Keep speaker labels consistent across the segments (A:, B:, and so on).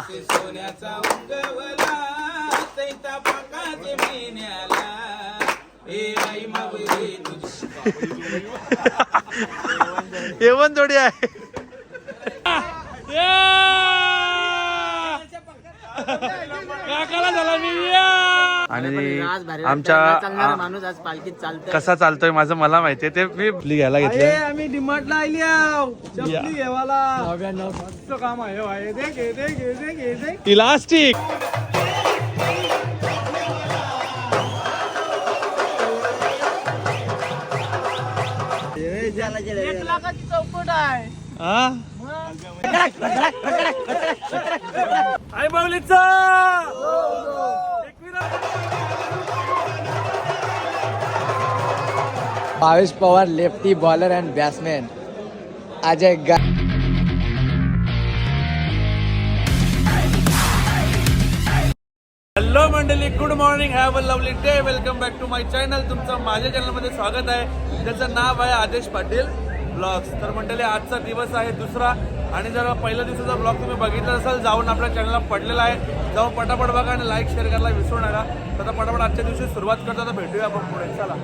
A: सोन्याचा उगवला तैता पाकाचे मेन्याला ए आई तुझी
B: येवण जोडी आहे आणि आमच्या कसा चालतोय माझं मला माहितीये ते मी आपली घ्यायला घेतले.
C: आम्ही डिमार्टला आली चपली
B: इलास्टिक.
C: एक लाखाची चौकट आहे.
B: आई बावलीचा
C: Bhavesh Pawar lefty bowler and batsman Ajay गा
B: हॅलो मंडळी good morning have a lovely day welcome back to my channel तुमचं माझ्या चॅनलमध्ये स्वागत आहे. ज्याचं नाव आहे आदेश पाटील. ब्लॉग्स तर मंडळी आजचा दिवस आहे दुसरा. आणि जर पहिल्या दिवसाचा ब्लॉग तुम्ही बघितला असाल जाऊन आपल्या चॅनलला पडलेला आहे. जाऊन पटापट बघा आणि लाईक शेअर करायला विसरू नका. तर पटापट आजच्या दिवशी सुरुवात करतो. तर भेटूया आपण पुढे. चला.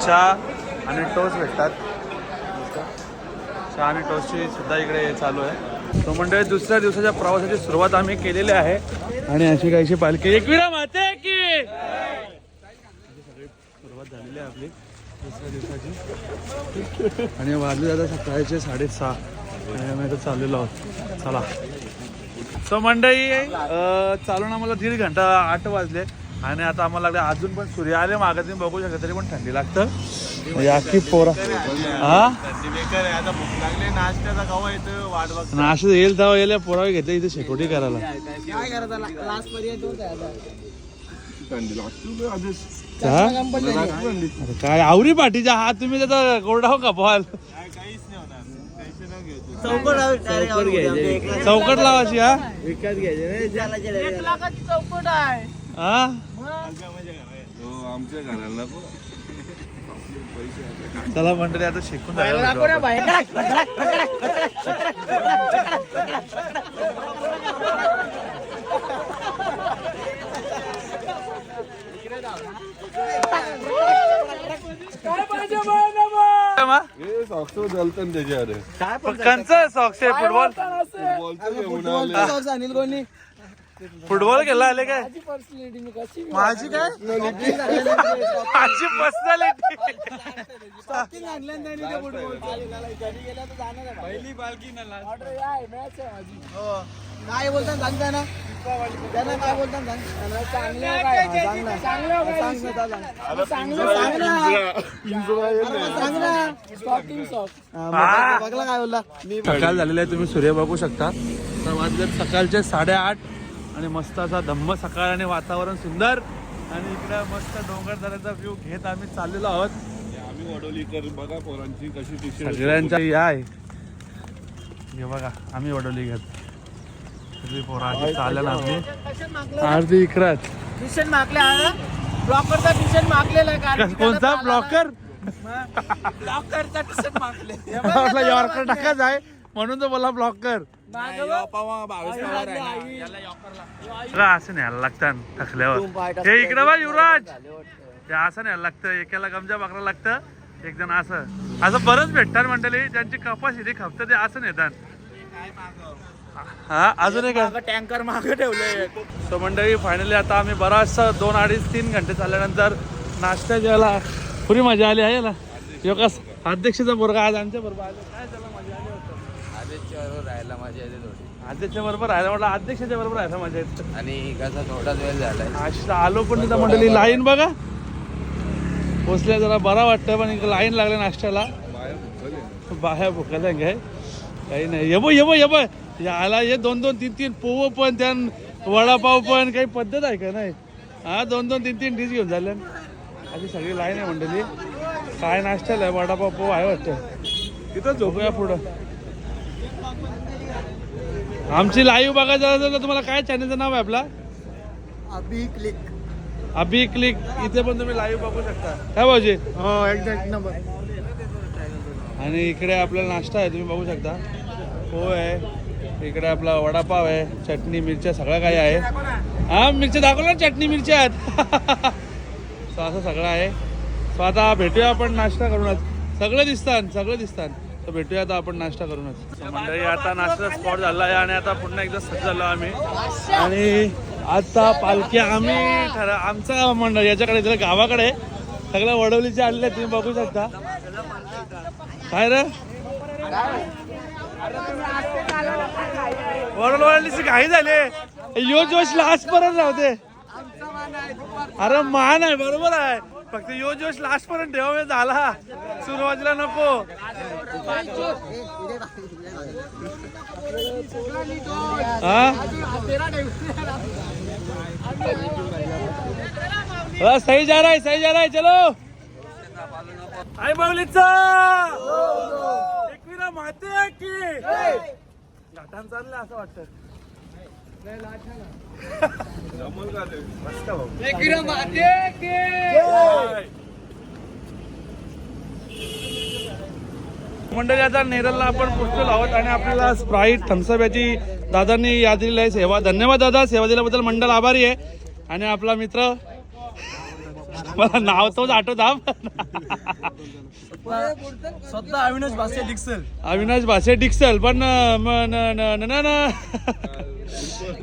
B: चहा आणि टोस्ट भेटतात. चहा आणि टोस्टची सुद्धा इकडे चालू आहे. तो म्हणजे दुसऱ्या दिवसाच्या प्रवासाची सुरुवात आम्ही केलेली आहे. आणि अशी काहीशी पालखी. एकविरा माते की! सगळी सुरुवात झालेली आहे आपली दुसऱ्या दिवसाची. आणि वाजले जातात सकाळचे साडेसहा. आणि आम्ही आता चाललेलो आहोत. चला. सो मंडळी अं, चालून आम्हाला दीड घंटा आठ वाजले. आणि आता आम्हाला लागले अजून पण सूर्य आले मागं तुम्ही बघू शकता तरी पण थंडी लागतं. म्हणजे अख्खी पोरा. हा? नाश्ता येईल तेव्हा येईल पोरा घेतलं इथे शेकोटी करायला.
C: काय
B: हा? आवरी पाठीच्या हात तुम्ही त्याचा कोरडा का पाल
C: चौकट
B: लावायची हा?
C: विकत घ्यायचे चौकट आहे.
B: हा? चला मंडळी आता शिकून जायला भेटू आपण. काय मा? कंचं सॉक्स आहे फुटबॉल
C: अनिल कोणी?
B: फुटबॉल खेळला आले काय?
C: पर्सनॅलिटी मी कशी
B: माझी काय? माझी पर्सनॅलिटी
C: पहिली पालखी मॅच आहे माझी. काय? बोलतात सांगता ना. त्यांना काय बोलला. मी
B: सकाळ झालेला आहे तुम्ही सूर्य बघू शकता. तर वाजले सकाळचे साडेआठ. आणि मस्त असा धम्म सकाळ आणि वातावरण सुंदर. आणि इकडे मस्त डोंगर दऱ्याचा व्ह्यू घेत आम्ही चाललेलो आहोत.
D: आम्ही वडोलीकर बघा पोरांची कशी टी
B: सगळ्यांच्या या आहे हे बघा आम्ही वडवली घेत. सगळी पोरं चालल्या ना आपली अर्धी इकडं
C: ट्युशन मागले ब्लॉकरचा ट्युशन मागलेला आहे कारण
B: कोणता ब्लॉकर
C: ब्लॉकरचा ट्युशन मागले.
B: यॉर्कर टाकाच आहे. म्हणून तो बोला ब्लॉकर असं न्यायला लागतं थकल्यावर. हे इकडे बा युवराज. ते असं न्यायला लागतं एकाला गमजा बकरा लागतं एक जण असं. असं बरंच भेटतात मंडळी ज्यांची कपासिटी खपतं ते असं नेतात. हा अजून एक.
C: टँकर मागे ठेवले
B: सो मंडळी फायनली आता आम्ही बराचसा दोन अडीच तीन घंटे चालल्यानंतर नाश्ता जेवायला. पुरी मजा आली आहे ना योगास अध्यक्षाचा पोरगा आज आमच्या बरोबर आला. काय त्याला मजा आली?
C: आदेशच्या राहायला माझ्या येते थोडी.
B: बरोबर राहायला म्हटलं अध्यक्षाच्या बरोबर राहायला मजा येते
C: आणि कसा थोडाच वेळ झालाय.
B: आज आलो पण तिथं मंडळी? लाईन बघा. पोचल्या जरा बरा वाटतं पण लाईन लागल्या नाश्त्याला. बाहेर भुकायला काय काही नाही. येबो येबो येबो याला हे दोन दोन तीन तीन पोव पण त्या वडापाव पण काही पद्धत आहे का नाही? हा दोन दोन तीन तीन डिश घेऊन झाले आधी सगळी लाईन आहे मंडळी. काय नाश्त्याला आहे? वडापाव पोव आहे वाटतं. तिथं झोपूया पुढं. आमची लाईव्ह बघायचं असेल तर तुम्हाला काय चॅनलचं नाव आहे आपला?
C: अभि क्लिक
B: अभि क्लिक इथे पण तुम्ही लाईव्ह बघू शकता. काय भाऊजी?
C: हो एक्झॅक्ट नंबर
B: आणि इकडे आपल्याला नाश्ता आहे तुम्ही बघू शकता. पोहे आहे इकडे आपला वडापाव आहे चटणी मिरच्या सगळं काही आहे. हा मिरच्या दाखवल्या ना चटणी मिरच्या आहेत. असं सगळं आहे. सो आता भेटूया आपण नाश्ता करूनच सगळं दिसतात सगळं दिसतात तर भेटूया आता आपण नाश्ता करूनच. मंडळी आता नाश्ता स्पॉट झाला आहे आणि आता पुन्हा एकदा सज्ज झालो आम्ही. आणि आता पालखी आम्ही ठरा आमचा मंडळ याच्याकडे दिलं गावाकडे सगळं वडवलीचे आणले तुम्ही बघू शकता. काय रे? वडवलीची घाई झाले. यो जोश लास्ट पर्यंत राहते अरे मान आहे बरोबर आहे. फक्त यो जोश लास्ट पर्यंत ठेवा झाला. सुरुवातीला नको. हाँ, सही जा रहा है सही जा रहा है चलो. आई बावलीचा एकविरा माते की. घाटान चाललं असं वाटतं
D: जमल का ते
B: मस्त भाऊ मंडळी आता नेरलला आपण पोहोचलेलो आहोत आणि आपल्याला स्प्राईट थम्सअप याची दादांनी याद दिलेली आहे. सेवा धन्यवाद दादा सेवा दिल्याबद्दल मंडळ आभारी आहे. आणि आपला मित्र मला नाव तोच आठवत
C: स्वतः अविनाश भास्कर डिक्सल.
B: अविनाश भासे डिक्सल पण न.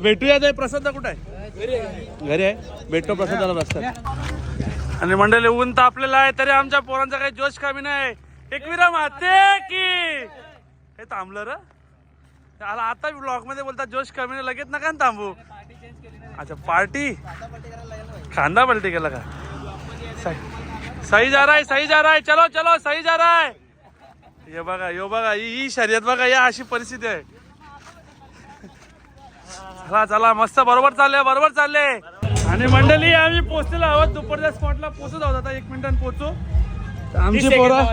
B: भेटूया ते. प्रसाद कुठं आहे? घरी आहे. भेटतो प्रसादाला रस्त्यात आणि मंडळी ऊन तापलेलं आहे तरी आमच्या पोरांचा काही जोश कमी नाही. एकविरा माते की. हे थांबलं र. आला आता ब्लॉगमध्ये बोलतात जोश कमी नाही लगेच नका ना थांबू. अच्छा पार्टी? खांदा पलटी केला का? सही- सही जा रहा है सही जा रहा है. चलो चलो सही जा रहा है. हे बघा यो बघा ही शर्यत बघा या अशी परिस्थिती आहे. चला चला मस्त बरोबर चालले बरोबर चालले. आणि मंडळी आम्ही पोहोचलेलो आहोत दुपारच्या स्पॉटला पोहोचत आहोत आता एक मिनिटात पोहोचू. आमची पोरं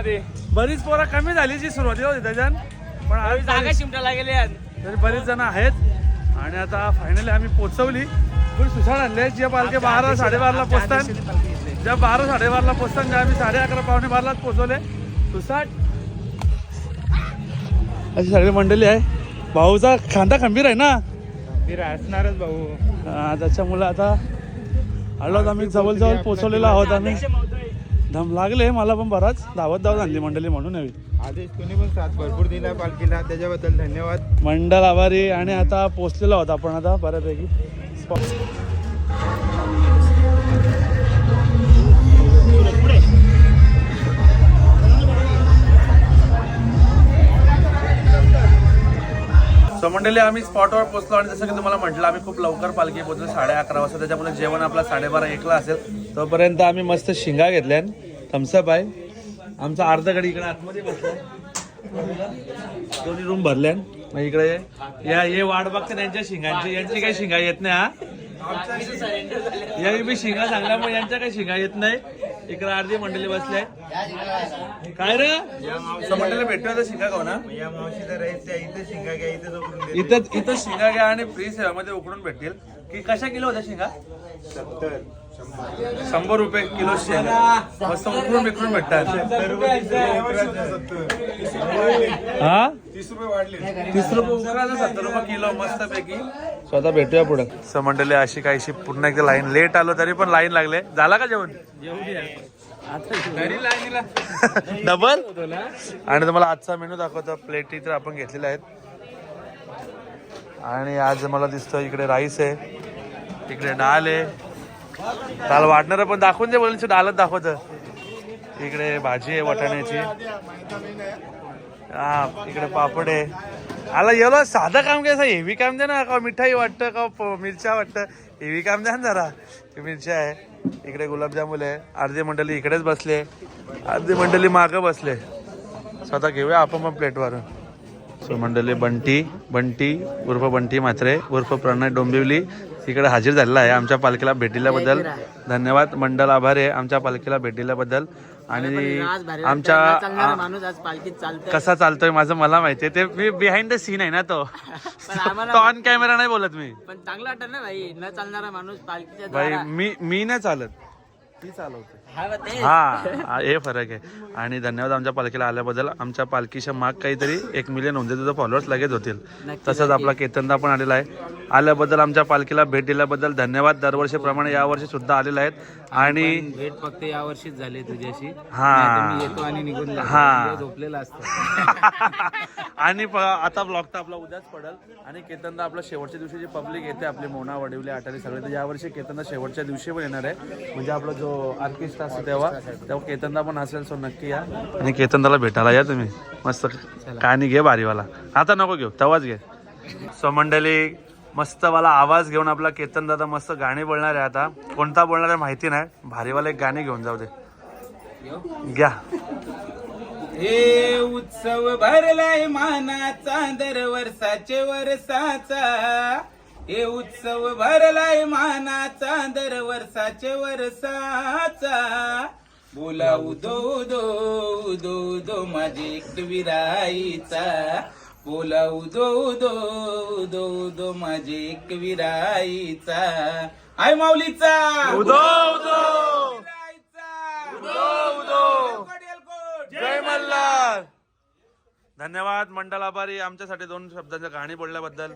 B: बरीच पोरं कमी झाली जी सुरुवातीला होती त्याच्यान पण आज
C: जागा शिमटाला गेले
B: तरी बरीच जण आहेत. आणि आता फायनली आम्ही पोहोचवली. पण सुसाड आणले ज्या पालखे बारा साडेबाराला पोचतात. ज्या बारा साडेबाराला पोचतात ज्या आम्ही साडे अकरा पावणे बारालाच पोहोचवले सुसाट अशी सगळी मंडळी आहे. भाऊचा खांदा खंबीर आहे ना?
C: असणारच भाऊ.
B: हा, त्याच्यामुळे आता आलो आम्ही जवळ जवळ पोहोचवलेलो आहोत आम्ही. दम लागले मला पण बराच धावत धावत आणली मंडळी म्हणून हवी
E: आदेश तुम्ही पण साथ भरपूर दिला पालखीला. त्याच्याबद्दल धन्यवाद.
B: मंडळ आभारी आणि आता पोचलेलो आहोत आपण आता बऱ्यापैकी. सो मंडळी आम्ही स्पॉटवर पोहोचलो आणि जसं की तुम्हाला म्हटलं आम्ही खूप लवकर पालखी पोहोचलो साडे अकरा वाजता. त्याच्यामुळे जेवण आपला साडेबारा एकला असेल. तोपर्यंत आम्ही मस्त शिंगा घेतल्या थम्सअप आहे. आमचा अर्धा गडी इकडे आतमध्ये बसलाय. दोन्ही रूम भरल्या मग इकडे या. हे वाट बघते त्यांच्या शिंगांची. यांची काही शिंगा येत नाही हा. या मी शिंगा सांगला मग यांच्या काही शिंगा येत नाही. इकडे अर्धी मंडळी बसले काय रे? मंडळी तर शिंगा खाऊ ना?
E: शिंगा घ्या इथं
B: इथं शिंगा घ्या आणि फ्री सेवामध्ये उकडून भेटतील. की कशा किलो होत्या शिंगा?
E: सत्तर.
B: शंभर रुपये किलो शिंगा. मस्त बिकडून भेटतात. हा?
E: तीस रुपये वाढले.
B: तीस रुपये उकरायला सत्तर रुपये किलो मस्त पैकी स्वतः भेटूया पुढे. मंडळी अशी काहीशी पुन्हा एकदा लाईन लेट आलो तरी पण लाईन लागले. झाला का जेवण? डबल आणि तुम्हाला आजचा मेनू दाखवतो. प्लेटी तर आपण घेतलेल्या आहेत. आणि आज मला दिसतं इकडे राईस आहे. इकडे डाळ आहे. काल वाढणार पण दाखवून दे बोलून डालत दाखवत इकडे भाजी आहे वाटाण्याची. हा इकडे पापड आहे. आला येलो साधं काम काय हेवी काम दे ना का? मिठाई वाटतं का? मिरच्या वाटतं? हेवी काम द्या ना जरा. मिरच्या आहे. इकडे गुलाबजामुन आहे. अर्धी मंडळी इकडेच बसले. अर्धी मंडळी मागं बसले. स्वतः घेऊया आपण मग प्लेटवर सो मंडळी बंटी बंटी उर्फ बंटी मात्रे उर्फ प्रणय डोंबिवली इकडे हजर झालेला आहे. आमच्या पालखीला भेट दिल्याबद्दल धन्यवाद. मंडळ आभार आहे आमच्या पालखीला भेट दिल्याबद्दल. आणि आमच्या कसा चालतोय माझं मला माहितीये. ते मी बिहाइंड द सीन आहे ना तो. तो ऑन कॅमेरा नाही बोलत मी.
C: पण चांगला वाटत ना भाई. न चालणारा माणूस पालखीच्या
B: भाई मी मी नाही चालत. ती चालवते
C: हा.
B: हा फरक आहे. आणि धन्यवाद आमच्या पालखीला आल्याबद्दल. आमच्या पालखीच्या माग काहीतरी एक मिलियन होऊन तुझं फॉलोअर्स लगेच होतील. तसंच आपला केतनदा पण आलेला आहे. आल्याबद्दल आमच्या पालखीला भेट दिल्याबद्दल धन्यवाद. दरवर्षीप्रमाणे यावर्षी सुद्धा आलेला आहेत. आणि
C: भेट फक्त या वर्षीच झाली तुझ्याशी.
B: हा.
C: येतो आणि निघून.
B: हा.
C: म्हणजे झोपलेला असतो.
B: आणि आता ब्लॉग तर आपला उद्याच पडेल. आणि केतनदा आपल्या शेवटच्या दिवशी जी पब्लिक येते आपली मोना वडिवले आटारी सगळे तर यावर्षी केतनदा शेवटच्या दिवशी पण येणार आहे. म्हणजे आपला जो ऑर्केस्ट्रा असतो तेव्हा तेव्हा केतनदा पण असेल सो नक्की या. आणि केतनदाला भेटायला या तुम्ही. मस्त कहाणी घे भारीवाला आता नको घेऊ तेव्हाच घे. सो मंडळी मस्त वाला आवाज घेऊन आपला केतन दादा मस्त गाणी बोलणार आहे आता. कोणता बोलणार आहे माहिती नाही. भारीवाला एक गाणी घेऊन जाऊ दे. घ्या.
A: हे उत्सव भरलाय मानाचा दर वर्षाचे वर्षाचा. हे उत्सव भरलाय मानाचा दर वर्षाचे वर्षाचा. बोला उदो उदो उदो उदो माझे एक विराईचा. बोला उदो उदो उदो उदो माझे एक विराईचा. आय माऊलीचा!
B: उदो उदो!
A: विराईचा!
B: उदो उदो!
A: कोट
B: जय मल्हार! धन्यवाद मंडळ आभारी आमच्यासाठी दोन शब्दांच्या कहाणी बोलल्याबद्दल.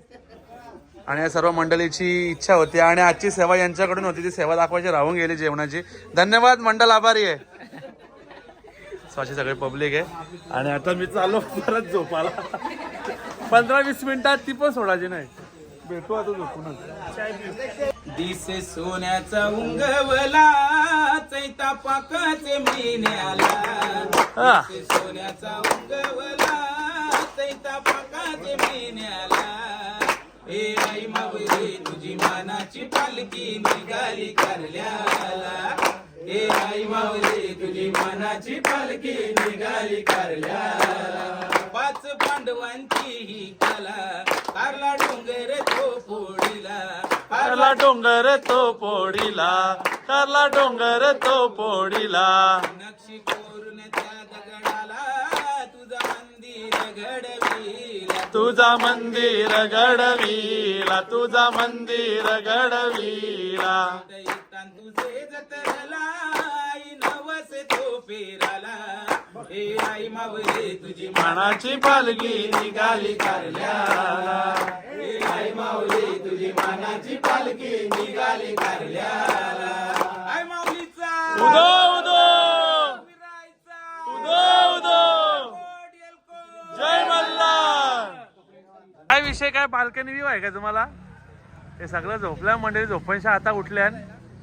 B: आणि या सर्व मंडळीची इच्छा होती आणि आजची सेवा यांच्याकडून होती ती सेवा दाखवायची राहून गेली जेवणाची. धन्यवाद मंडळ आभारी आहे. स्वाची सगळे पब्लिक आहे. आणि आता मी चालू परत झोपाला पंधरा वीस मिनिटात ती पण सोडायची नाही. भेटू आता झोपूनच.
A: दिस सोन्याचा उंगवला चैता पाकाचे महिन्याला सोन्याचा उंगवला ए आई मावली तुझी मानाची पालखी निघाली कारल्याला. ए आई मावली तुझी मानाची पालखी निघाली कारल्याला. पाच पांडवांची ही कला कारला डोंगर तो पोडीला
B: करला डोंगर तो पोडीला करला डोंगर तो पोडीला
A: नक्षी तुझा मंदिर घडविला
B: तुझा मंदिर घडविला तुझे
A: आई नवस तो पेराला. हे आई मावले तुझी
B: मानाची पालखी निघाली
A: कारल्याला. हे आई माऊली तुझी मानाची पालखी निघाली कारल्याला. आई माऊलीचा.
B: उदो उदो. काय विषय काय बाल्कनी व्ह्यू आहे का तुम्हाला? हे सगळं झोपल्या मंडळी झोपायच्या आता उठल्या.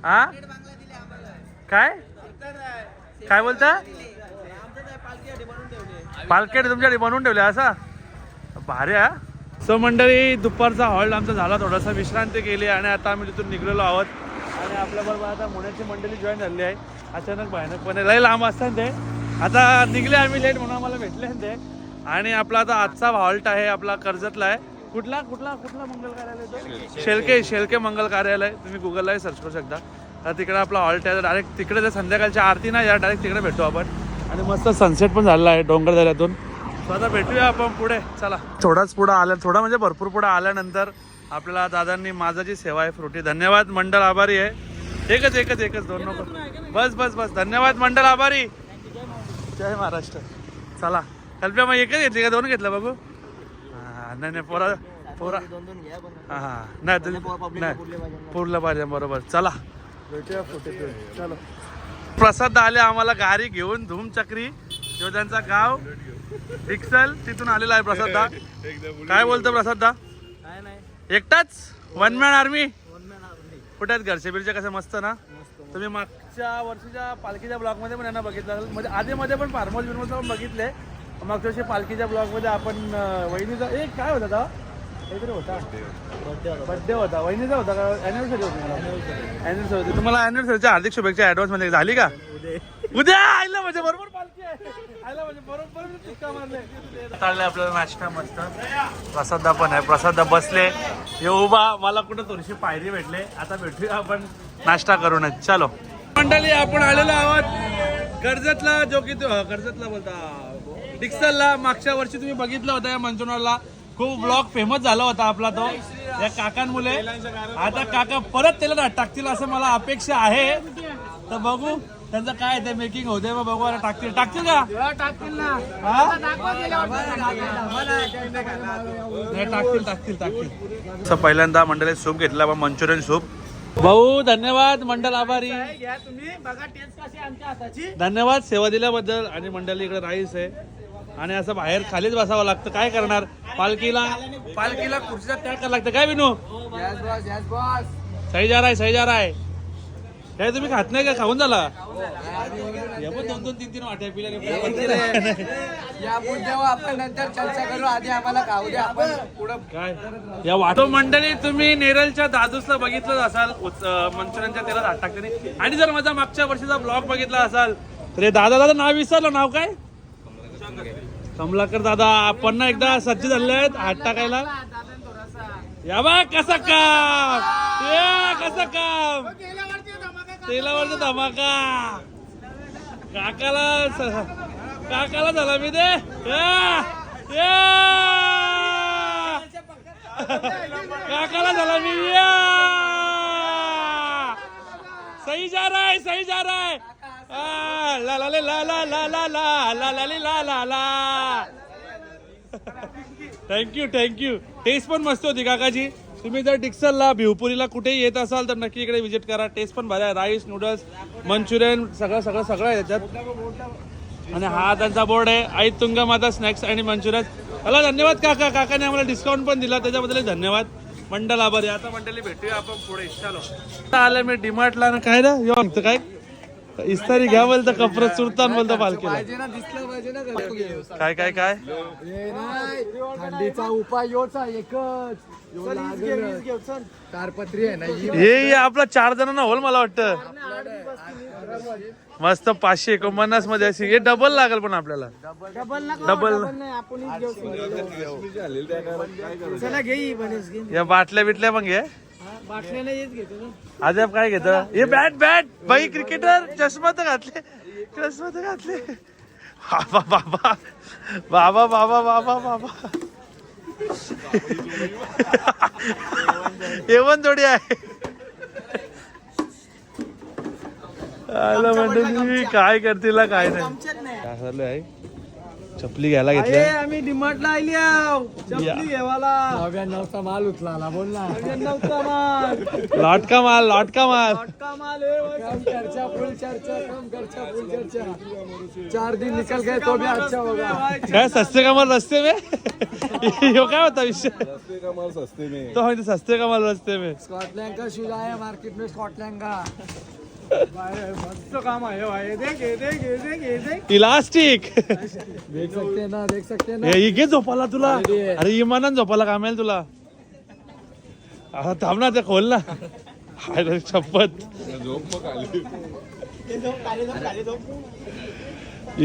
B: हा? काय? काय बोलता? पालकेट तुमच्याकडे बनवून ठेवले असा? भारी हा? सो मंडळी दुपारचा हॉल्ट आमचा झाला थोडासा विश्रांती केली आणि आता आम्ही तिथून निघलेलो आहोत. आणि आपल्याबरोबर आता मुण्याची मंडळी जॉईन झाली आहे. अचानक भयानकपणे लय लांब असतात ते. आता निघले आम्ही लेट म्हणून आम्हाला भेटले ते. आणि आपला आता आजचा हॉल्ट आहे आपला कर्जतला आहे. कुठला कुठला कुठला मंगल कार्यालय? शेलके. शेलके मंगल कार्यालय. तुम्ही गुगललाही सर्च करू शकता. तर तिकडे आपला हॉल्ट आहे डायरेक्ट तिकडे जर संध्याकाळची आरती नाही या डायरेक्ट तिकडे भेटू आपण. आणि मस्त सनसेट पण झालेला आहे डोंगर दऱ्यातून. आता भेटूया आपण पुढे. चला. थोडाच पुढे आल्या थोडा म्हणजे भरपूर पुढे आल्यानंतर आपल्याला दादांनी माझाची सेवा आहे फ्रुटी धन्यवाद मंडळ आभारी आहे. एकच एकच एकच दोन नको. बस बस बस. धन्यवाद मंडळ आभारी. जय महाराष्ट्र. चला. कल्प्या मग एकच घेतली का? दोन घेतलं बघू हां नाही नाही पोरा पोरा
C: हां
B: हां. हा नाही तुम्ही- नाही पुरलं पाहिजे बरोबर. चला. भेटूया चलो प्रसाद आले आम्हाला गाडी घेऊन धूमचक्री जो त्यांचा गाव डिक्सल तिथून आलेला आहे प्रसाद दा. काय बोलतो प्रसाद दा?
C: नाही
B: एकटाच? वन मॅन आर्मी कुठे आहेत घरचे? बिरचे कसं मस्त ना? तुम्ही मागच्या वर्षीच्या पालखीच्या ब्लॉकमध्ये पण यांना बघितलं म्हणजे आधी मध्ये पण फार्मोस बिर्मोस पण बघितले. मागच्या वर्षी पालखीच्या ब्लॉगमध्ये आपण वहिनीचा एक काय होता? काहीतरी होता. बर्थडे होता. वहिनीचा होता का? अॅनिव्हर्सरी होती अॅनिव्हर्सरी होती. तुम्हाला अॅनिव्हर्सरीच्या हार्दिक शुभेच्छा ऍडव्हान्समध्ये झाली का? उद्या. आयला म्हणजे बरोबर पालखी आहे. आयला म्हणजे बरोबर मारले. चालले आपल्याला नाश्ता मस्त. प्रसादा पण आहे. प्रसादा बसले. हे उभा. मला कुठं थोडीशी पायरी भेटले. आता भेटूया आपण. नाश्ता करूनच. चलो. मंडळी आपण आलेलो आहोत कर्जतला जो की तो कर्जतला बोलता. डिक्सलला मागच्या वर्षी तुम्ही बघितलं होतं या मंचुनाला खूप ब्लॉग फेमस झाला होता आपला तो. या काकांमुळे. आता काका परत त्याला टाकतील असं मला अपेक्षा आहे. तर बघू त्यांचं काय ते मेकिंग होते मग बघू आता टाकतील. टाकतील का?
C: टाकतील ना.
B: हा?
C: टाकतील.
B: नाही टाकतील टाकतील टाकतील. असं पहिल्यांदा मंडळी सूप घेतला पण मंचुरियन सूप. भाऊ धन्यवाद. मंडळ आभारी.
C: घ्या तुम्ही. बघा टेस्ट कशी आहे आमच्या हाताची.
B: धन्यवाद. सेवा दिल्याबद्दल. आणि मंडळी इकडे राईस आहे. आणि असं बाहेर खालीच बसावं लागतं. काय करणार? पालखीला पालखीला खुर्चीचा त्याग करायला लागतं. काय Vinu?
C: Yes boss yes boss
B: सही जा राय सही जा राय. काय तुम्ही खात नाही का? खाऊन झाला? दोन दोन तीन तीन वाट्या पिल्या
C: या मुद्द्यावर आपण नंतर चर्चा करू आधी आम्हाला खाऊ द्या. आपण पुढं
B: काय? या वाटो मंडळी तुम्ही नेरलच्या दादूसला बघितलं असाल. मंचुरियनच्या तेलात हात टाकताना. आणि जर माझा मागच्या वर्षीचा ब्लॉग बघितला असाल तर हे दादा दादा नाव विसरलं. नाव काय? कमलाकर दादा आपण ना एकदा सज्ज झाले आहेत हात टाकायला. या बा कसं काम? या कसं काम? तेलावरचा धमाका. काकाला स- काकाला झाला मी दे. या, या. काकाला झाला मी या. सही जा रहा है सही जा रहा है ला ला ले ला ला ला ला ला ला ला ला ला ला थँक्यू थँक्यू टेस्ट पण मस्त होती काकाजी तुम्ही जर डिक्सलला भिवपुरीला कुठेही येत असाल तर नक्की इकडे व्हिजिट करा टेस्ट पण भारी आहे राईस नूडल्स मंचुरियन सगळं सगळं सगळं आहे त्याच्यात आणि हा त्यांचा बोर्ड आहे आई तुंगा स्नॅक्स आणि मंचुरियन मला धन्यवाद काका काकाने आम्हाला डिस्काउंट पण दिला त्याच्याबद्दल धन्यवाद मंडल आभारी आता मंडळी भेटूया आपण पुढे चालो आता आलं मी डिमार्टला ना काय ना सांगतो काय इस्तारी घ्या बोलतं कपडे सुरतान बोलतं पालखीला.
C: पाहिजे ना दिसलं पाहिजे ना घरी.
B: काय काय काय?
C: हे थंडीचा उपाय योचा एकच. तारपत्री आहे ना हे
B: आपला चार जणांना होल मला वाटतं. मस्त पाचशे एकोणपन्नासमध्ये अशी. हे डबल लागेल पण आपल्याला.
C: डबल
B: डबल
C: आपण
B: या बाटल्या बिटल्या पण घे. अजब काय घेत? हे बॅट बॅट बाई क्रिकेटर चष्मा तर घातले. चष्मा तर घातले. बाबा बाबा. बाबा बाबा बाबा बाबा. पण थोडी आहे. आलं काय करतील काय नाही. काय चालू आहे चपली घ्यायला
C: अरे
B: घेतल्या
C: आम्ही डिमार्टला आली चपली घेवाला. नव्याण्णवचा माल उचला बोल ना. नव्याण्णवचा माल.
B: लॉटका माल लॉटका माल.
C: का माल कम चर्चा फुल चर्चा कम चर्चा फुल चर्चा. चार दिन निकल गए तो भी अच्छा होगा
B: काय सस्ते कमाल रस्ते में? यो क्या होता विषय?
D: सस्ते का माल सस्ते में.
B: तो म्हणते सस्ते कमाल रस्ते में.
C: स्कॉटलैंड का शूज़ आया मार्केट में स्कॉटलैंड का मस्त काम आहे भाई देख ये देख ये देख ये देख
B: इलास्टिक
C: देख सकते हैं ना देख सकते हैं ना।
B: हे घे झोपाला तुला? अरे इमानान झोपाला कामेल तुला? आता थांब ना ते खोल ना. हाय रे, शपथ.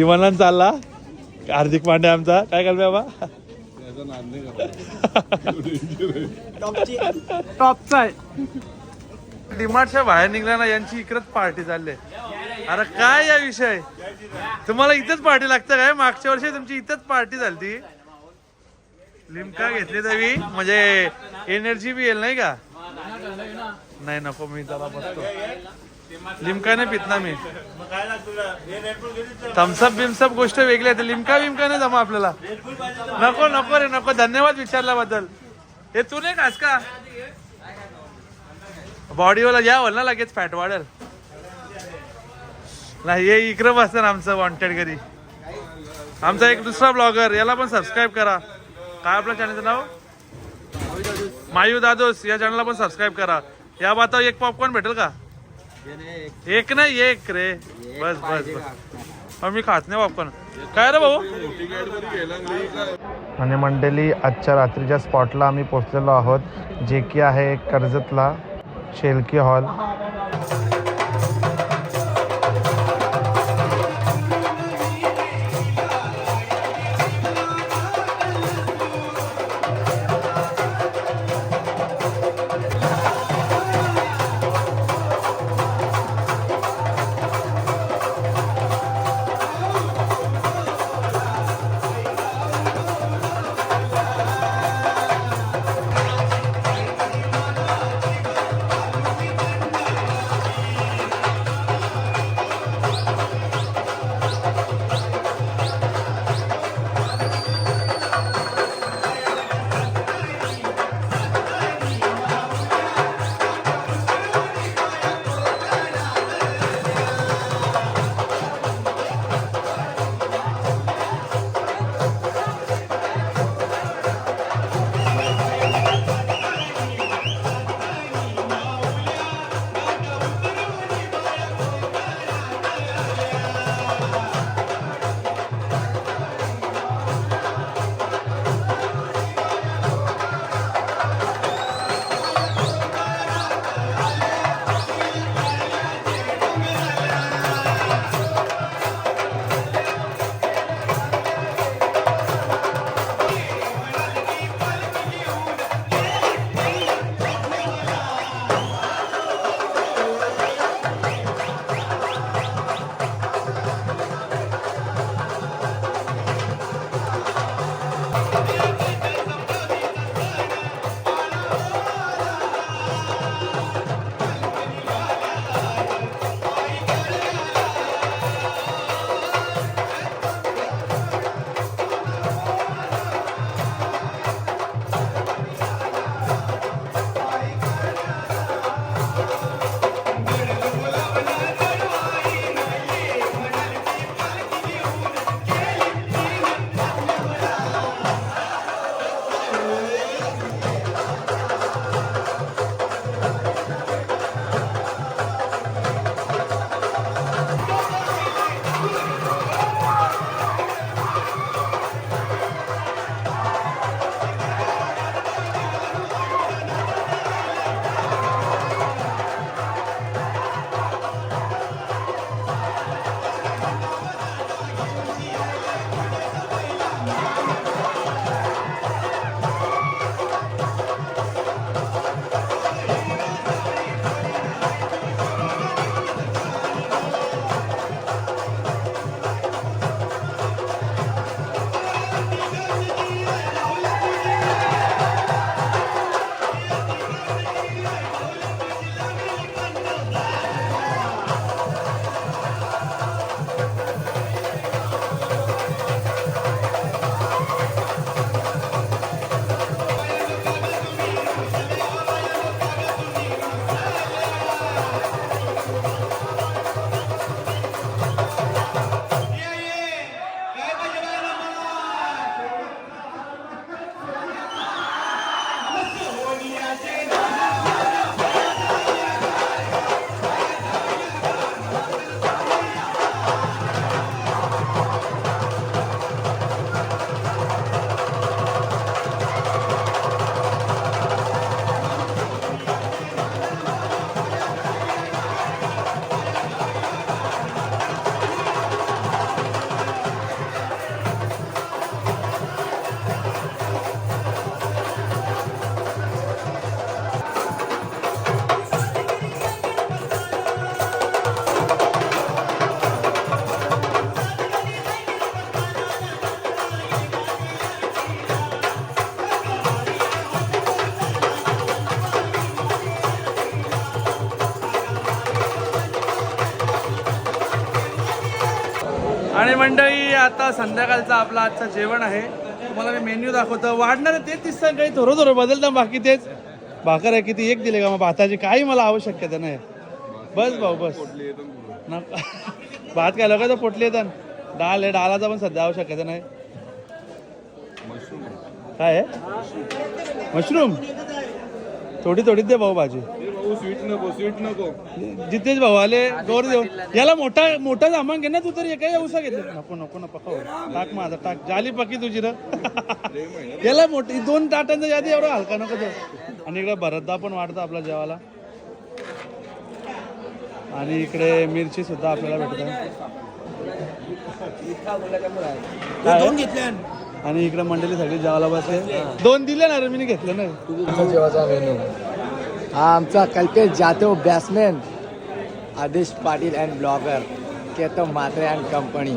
B: इमानान चालला. हार्दिक पांडे आमचा. काय करतोय बाबा.
C: टॉपचा आहे.
B: डिमार्टच्या बाहेर निघल्या ना यांची इकडंच पार्टी चालली आहे. अरे काय या विषय? तुम्हाला इथंच पार्टी लागतं काय? मागच्या वर्षी तुमची इथंच पार्टी झाली लिमका घेतली तरी म्हणजे एनर्जी बी येईल नाही का? नाही नको मी जरा बसतो. लिमका नाही पित ना मी. थम्सअप बिमसअप गोष्ट वेगळी आहे. लिमका बिमका नाही जमा आपल्याला. नको नको रे नको. धन्यवाद विचारल्याबद्दल. हे तू नाही खास का? बॉडीवाला या होल ना लगेच फॅट वाढल. नाही हे इकडं बसतं आमचं वॉन्टेड घरी. आमचा एक दुसरा ब्लॉगर याला पण सबस्क्राईब करा. काय आपल्या चॅनलचं नाव? मायू दादोस या चॅनलला पण सबस्क्राईब करा. या भातावर एक पॉपकॉर्न भेटेल का? एक नाही एक रे. बस बस बस. मी खात नाही पॉपकॉर्न काय रे भाऊ?
E: आणि मंडळी आजच्या रात्रीच्या स्पॉटला आम्ही पोचलेलो आहोत जे की आहे कर्जतला. शेलकी हॉल.
B: आता संध्याकाळचं आपलं आजचं जेवण आहे. तुम्हाला मी मेन्यू दाखवतो. वाढणार तेच दिसतं काही थोडं थोडं बदलतं बाकी तेच. भाकर आहे किती एक दिले का? मग भाताची काही मला आवश्यकता नाही. बस भाऊ बस. ना भात काय लोकांचं पोटली येतात डाळ आहे डाळाचा पण सध्या आवश्यकता नाही. काय आहे? मशरूम? थोडी थोडी दे भाऊ भाजी.
D: नको स्वीट नको.
B: जितेश भाऊ आले गौर देऊ याला मोठा मोठा सामान घे ना तू तरी एका उसा घेतलं नको नको नको खाऊ टाक माझा टाक. जाली पकी तुझी र. याला मोठी दोन ताटांचा यादी एवढा हलका नको तो आणि इकडे भरतदा पण वाढतं आपल्या जेवाला आणि इकडे मिरची सुद्धा आपल्याला भेटत
C: दोन घेतले
B: आणि. इकडे मंडळी सगळी जेवायला बसले. दोन दिले ना रे मी घेतलं
C: जेवाचा मेनू हा आमचा Kalpesh Jadhav batsman Adesh Patil and blogger Ketan Mhatre and company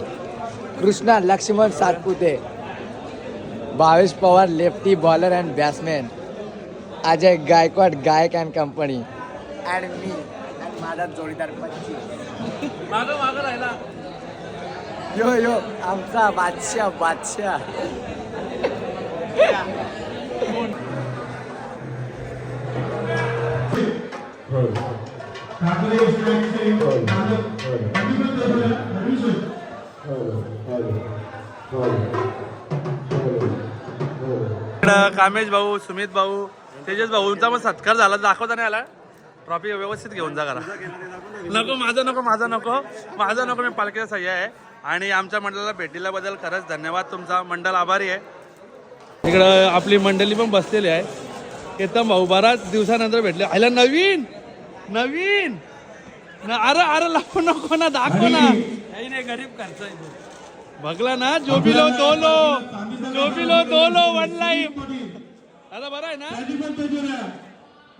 C: Krishna Laxman Satpute Bhavesh Pawar lefty bowler and batsman Ajay Gaikwad गायक अँड कंपनी अँड मी अँड माझा जोडीदार यो यो आमचा बादशाह बादशाह.
B: कामेश भाऊ सुमित भाऊ तेजस भाऊंचा मग सत्कार झाला. दाखवता नाही आला ट्रॉफी व्यवस्थित घेऊन जा करा नको माझं नको माझं नको. माझं नको मी पालखीचा सह्य आहे. आणि आमच्या मंडळाला भेटीलाबद्दल खरंच धन्यवाद. तुमचा मंडळ आभारी आहे. इकडं आपली मंडळी पण बसलेली आहे. केतन भाऊ बराच दिवसानंतर भेटले. आयला नवीन नवीन. न- अरे अरे लावू नको ना दाखव ना. गरीब खर्च बघला ना जोबिलो दोलो. जोबिलो दोलो वन लाईफ दादा बरं आहे ना?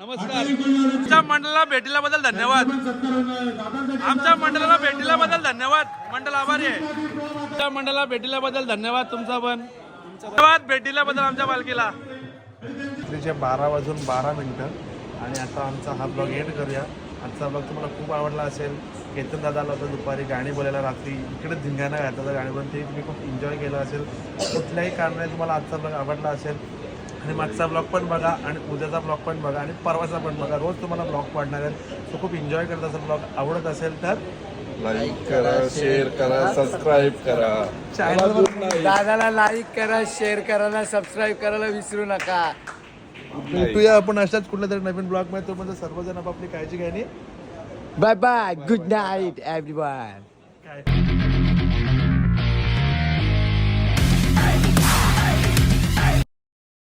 B: नमस्कार. आमच्या मंडळाला भेटीला बद्दल धन्यवाद आमच्या मंडळाला भेटीला बद्दल धन्यवाद. मंडळ आभारी आहे. आमच्या मंडळाला भेटीला बद्दल धन्यवाद तुमचा पण. धन्यवाद भेटीला बद्दल आमच्या पालखीला.
E: रात्रीचे बारा वाजून बारा मिनटं आणि आता आमचा हा ब्लॉग एंड करूया. आजचा ब्लॉग तुम्हाला खूप आवडला असेल. केतन दादा आला होता दुपारी गाणी बोलायला रात्री इकडे धिंगाणा घातला होता गाणी बोलून. ते तुम्ही खूप एन्जॉय केलं असेल. कुठल्याही कारणाने तुम्हाला आजचा ब्लॉग आवडला असेल. आणि मागचा ब्लॉग पण बघा आणि उद्याचा ब्लॉग पण बघा आणि परवाचा पण बघा. रोज तुम्हाला ब्लॉग पडणार आहे तो खूप एन्जॉय करत असेल ब्लॉग आवडत असेल तर
D: लाईक करा शेअर करा सबस्क्राईब करा.
E: चॅनलवर
C: दादाला लाईक करा शेअर करायला सबस्क्राईब करायला विसरू नका.
E: भेटूया आपण अशाच कुठल्या तरी नवीन ब्लॉगमध्ये तोपर्यंत सर्वजण आपापली काळजी घ्यानी
C: bye bye good night everyone
E: काय